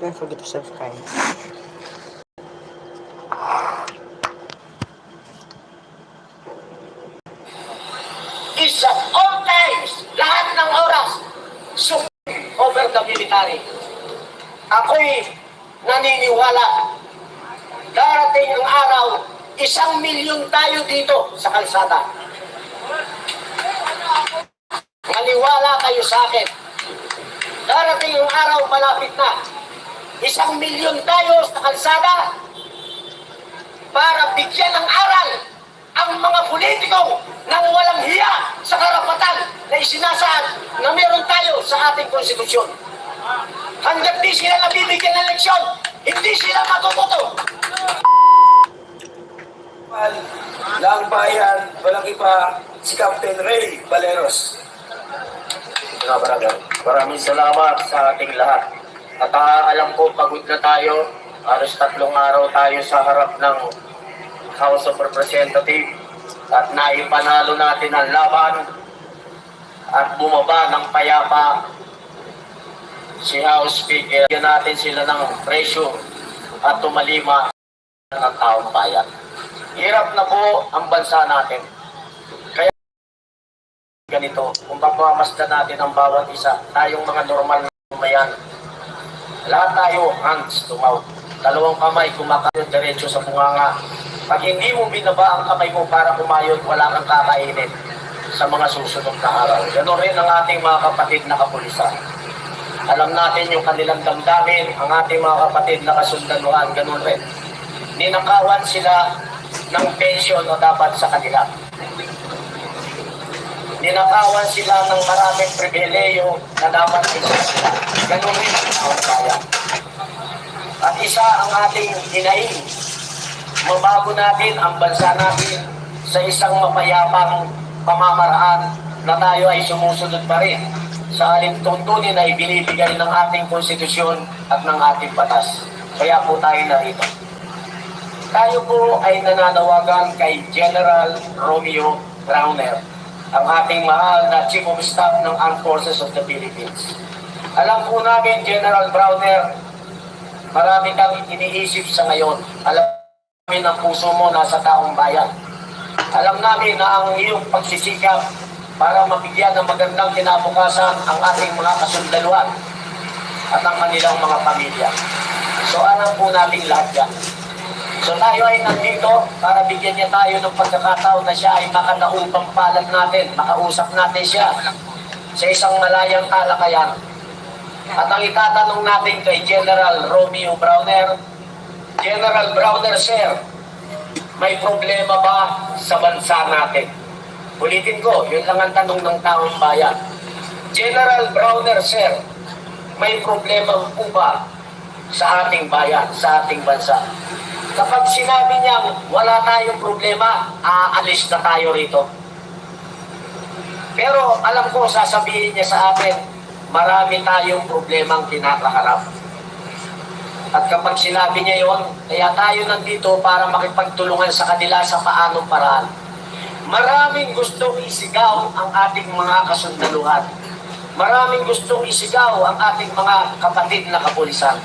Don't forget to subscribe. is at all times, lahat ng oras, supreme over the military. Ako'y naniniwala, darating ang araw, isang milyon tayo dito sa kalsada. Maniwala kayo sa akin. Darating ang araw, malapit na. Isang milyon tayo sa kalsada para bigyan ng aral ang mga politiko ng walang hiya sa karapatan na isinasaad na meron tayo sa ating konstitusyon. Hanggat di sila nabibigyan ng leksyon, hindi sila matututo. ng bayan, walang iba, si Captain Ray Valeros. Maraming salamat sa ating lahat. At ah, alam ko, pagod na tayo. Halos tatlong araw tayo sa harap ng House of Representatives at naipanalo natin ang laban at bumaba ng payapa si House Speaker. Bigyan natin sila ng presyo at tumalima ng taong bayan. Hirap na po ang bansa natin. Kaya ganito, kung pagmamasdan natin ang bawat isa, tayong mga normal na kumayan, lahat tayo hands to mouth. Dalawang kamay kumakayon diretso sa bunganga. Pag hindi mo binaba ang kamay mo para kumayod, wala kang kakainin sa mga susunod na araw. Ganon rin ang ating mga kapatid na kapulisan. Alam natin yung kanilang damdamin, ang ating mga kapatid na kasundaluhan, ganun rin. Ninakawan sila ng pensyon o dapat sa kanila. Ninakawan sila ng maraming pribileyo na dapat isa sila. Ganun rin. At isa ang ating hinaing. Mabago natin ang bansa natin sa isang mapayapang pamamaraan na tayo ay sumusunod pa rin sa alintuntunin na ibinibigay ng ating konstitusyon at ng ating batas. Kaya po tayo narito. Tayo po ay nananawagan kay General Romeo Browner, ang ating mahal na Chief of Staff ng Armed Forces of the Philippines. Alam po namin, General Browner, marami kang iniisip sa ngayon. Alam namin ang puso mo nasa taong bayan. Alam namin na ang iyong pagsisikap para mabigyan ng magandang kinabukasan ang ating mga kasundaluhan at ang kanilang mga pamilya. So alam po natin lahat yan. So tayo ay nandito para bigyan niya tayo ng pagkakataon na siya ay makadaupang palad natin, makausap natin siya sa isang malayang talakayan. At ang itatanong natin kay General Romeo Browner, General Browner, sir, may problema ba sa bansa natin? Ulitin ko, yun lang ang tanong ng taong bayan. General Browner, sir, may problema po ba sa ating bayan, sa ating bansa? Kapag sinabi niya, wala tayong problema, aalis na tayo rito. Pero alam ko, sasabihin niya sa akin, marami tayong problemang kinakaharap. At kapag sinabi niya yon, kaya tayo nandito para makipagtulungan sa kanila sa paanong paraan. Maraming gustong isigaw ang ating mga kasundaluhan. Maraming gustong isigaw ang ating mga kapatid na kapulisan.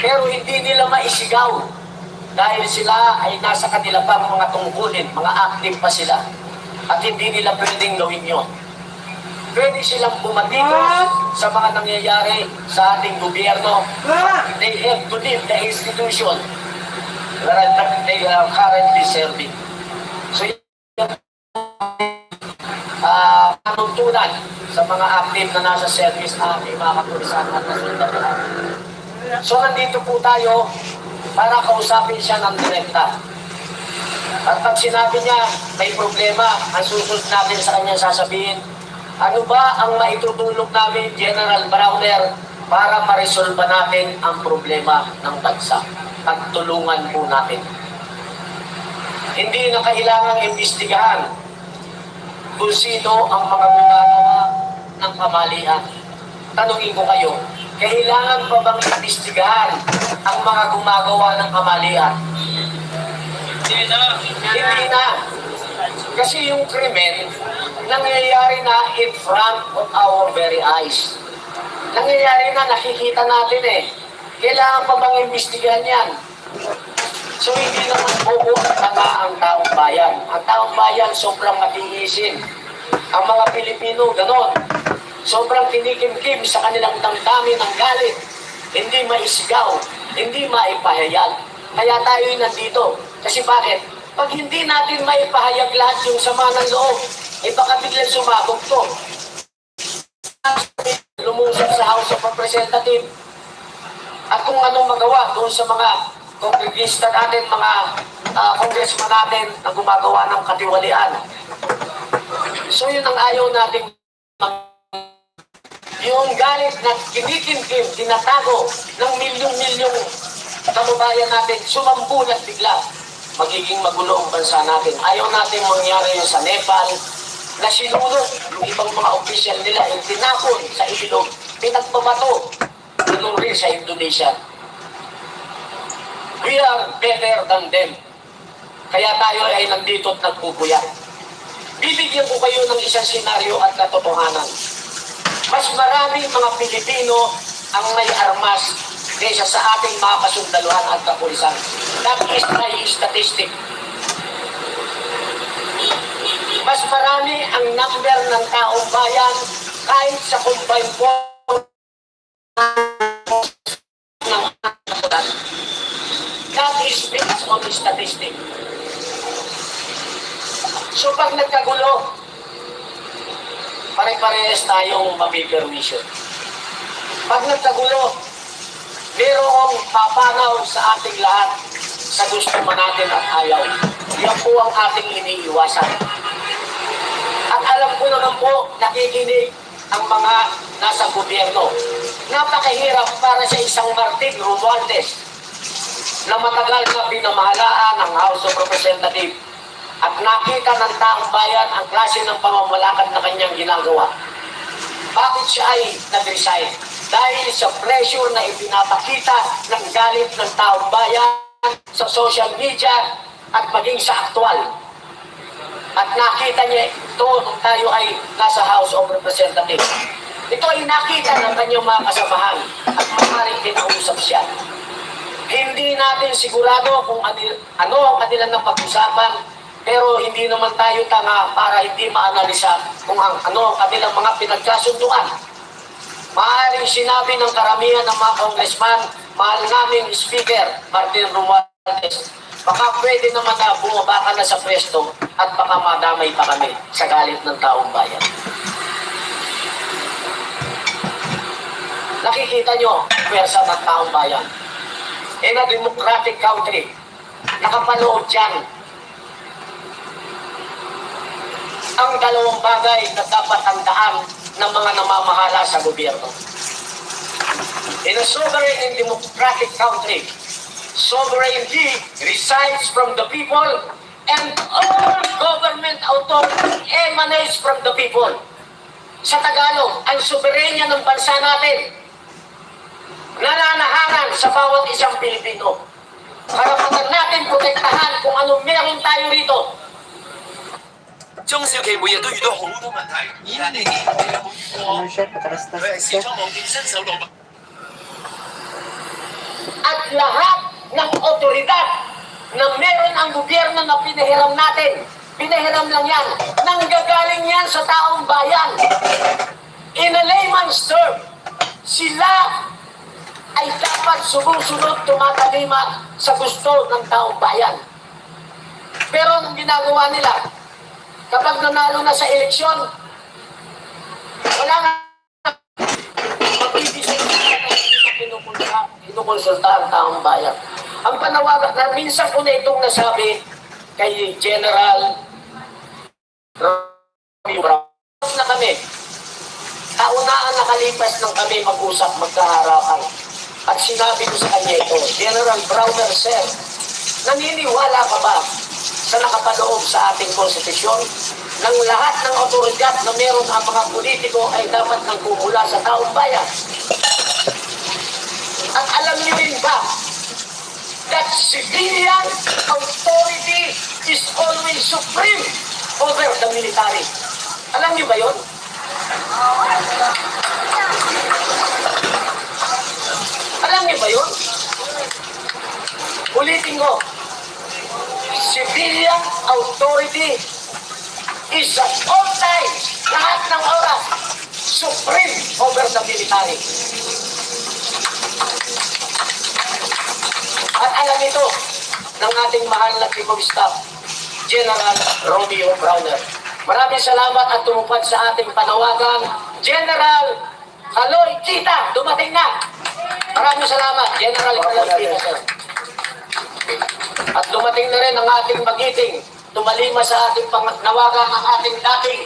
Pero hindi nila maisigaw dahil sila ay nasa kanila pang mga tungkulin, mga active pa sila. At hindi nila pwedeng gawin yun. Pwede silang bumatikos sa mga nangyayari sa ating gobyerno. They have to leave the institution that they are currently serving. So, yun ah panuntunan sa mga active na nasa service na ating mga kapulisan at kasundaluhan. So, nandito po tayo para kausapin siya ng direkta. At pag sinabi niya, may problema, ang susunod natin sa kanya sasabihin, ano ba ang maitutulog namin, General Browner, para maresolba natin ang problema ng bansa? Pagtulungan po natin. Hindi na kailangang imbestigahan kung sino ang mga gumagawa ng kamalian. Tanungin ko kayo, kailangan pa bang imbestigahan ang mga gumagawa ng kamalian? Hindi na. Hindi na. Kasi yung krimen, nangyayari na in front of our very eyes. Nangyayari na, nakikita natin eh. Kailangan pa bang imbestigahan yan? So hindi naman bobo at tanga ang taong bayan. Ang taong bayan sobrang matiisin. Ang mga Pilipino, ganon. Sobrang kinikimkim sa kanilang damdamin ng galit. Hindi maisigaw, hindi maipahayag. Kaya tayo'y nandito. Kasi bakit? Pag hindi natin maipahayag lahat yung sama ng loob, eh baka biglang sumabog to. Lumusok sa House of Representatives, at kung anong magawa doon sa mga kongregista natin, mga ah, congressman natin na gumagawa ng katiwalian. So yun ang ayaw natin yung galit na kinikimkim, tinatago ng milyong-milyong kababayan natin, sumambulat bigla. Magiging magulo ang bansa natin. Ayaw natin mangyari yun sa Nepal, na sinulog yung ibang mga opisyal nila, yung tinapon sa ilog, pinagpabato. Ganun rin sa Indonesia. We are better than them. Kaya tayo ay nandito at nagpupuya. Bibigyan ko kayo ng isang senaryo at katotohanan. Mas maraming mga Pilipino ang may armas kaysa sa ating mga kasundaluhan at kapulisan. That is my statistic. Mas marami number ng taong bayan kahit sa force ng kapulisan. That is based on statistic. So pag nagkagulo, pare-parehas tayong mabiperwisyo. Pag nagkagulo, merong papanaw sa ating lahat sa gusto man natin at ayaw. Yan po ang ating iniiwasan. At alam ko naman po, nakikinig ang mga nasa gobyerno. Napakahirap para sa isang Martin Romualdez na matagal na pinamahalaan ng House of Representatives at nakita ng taong bayan ang klase ng pamamalakad na kanyang ginagawa. Bakit siya ay nag-resign? Dahil sa pressure na ipinapakita ng galit ng taong bayan sa social media at maging sa aktual. At nakita niya ito tayo ay nasa House of Representatives. Ito ay nakita ng kanyang mga kasamahan at maaaring kinausap siya. Hindi natin sigurado kung anil, ano ang kanilang napag-usapan, pero hindi naman tayo tanga para hindi maanalisa kung ang, ano ang kanilang mga pinagkasunduan. Maaaring sinabi ng karamihan ng mga congressman, mahal naming speaker, Martin Romualdez, baka pwede na bumaba ka na sa pwesto at baka madamay pa kami sa galit ng taong bayan. Nakikita nyo, pwersa ng taong bayan. In a democratic country, nakapanood dyan ang dalawang bagay na dapat tandaan ng mga namamahala sa gobyerno. In a sovereign and democratic country, sovereignty resides from the people and all government authority emanates from the people. Sa Tagalog, ang soberenya ng bansa natin nananahanan sa bawat isang Pilipino. Karapatan natin protektahan kung anong meron tayo rito 中小企每日都遇到好多问题，而家你见你有冇遇过？ Ano siya, patras na佢系视 siya. 窗望见伸手攞物。 at lahat ng otoridad na meron ang gobyerno na pinahiram natin, pinahiram lang yan, nanggagaling yan sa taong bayan. In a layman's term, sila ay dapat sumusunod tumatalima sa gusto ng taong bayan. Pero anong ginagawa nila? Kapag nanalo na sa eleksyon, wala nga magbibisay sila na pinukonsulta ang taong bayan. Ang panawagan na minsan ko na itong nasabi kay General Brown na kami. Kaunaan nakalipas ng kami mag-usap, magkaharapan. At sinabi ko sa kanya ito, General Browner, Sir, naniniwala ka ba sa nakapaloob sa ating konstitusyon ng lahat ng otoridad na meron ang mga politiko ay dapat nagmumula sa taong bayan? At alam niyo rin ba that civilian authority is always supreme over the military? Alam niyo ba yon? Alam niyo ba yun? Ulitin ko, civilian authority is at all times, lahat ng oras, supreme over the military. At alam ito ng ating mahal na Chief Staff, General Romeo Browner. Maraming salamat at tumupad sa ating panawagan. General Kaloy Kita, dumating na. Maraming salamat, General Kaloy Kita, sir. At dumating na rin ang ating magiting tumalima sa ating pangnawagan ng ating dating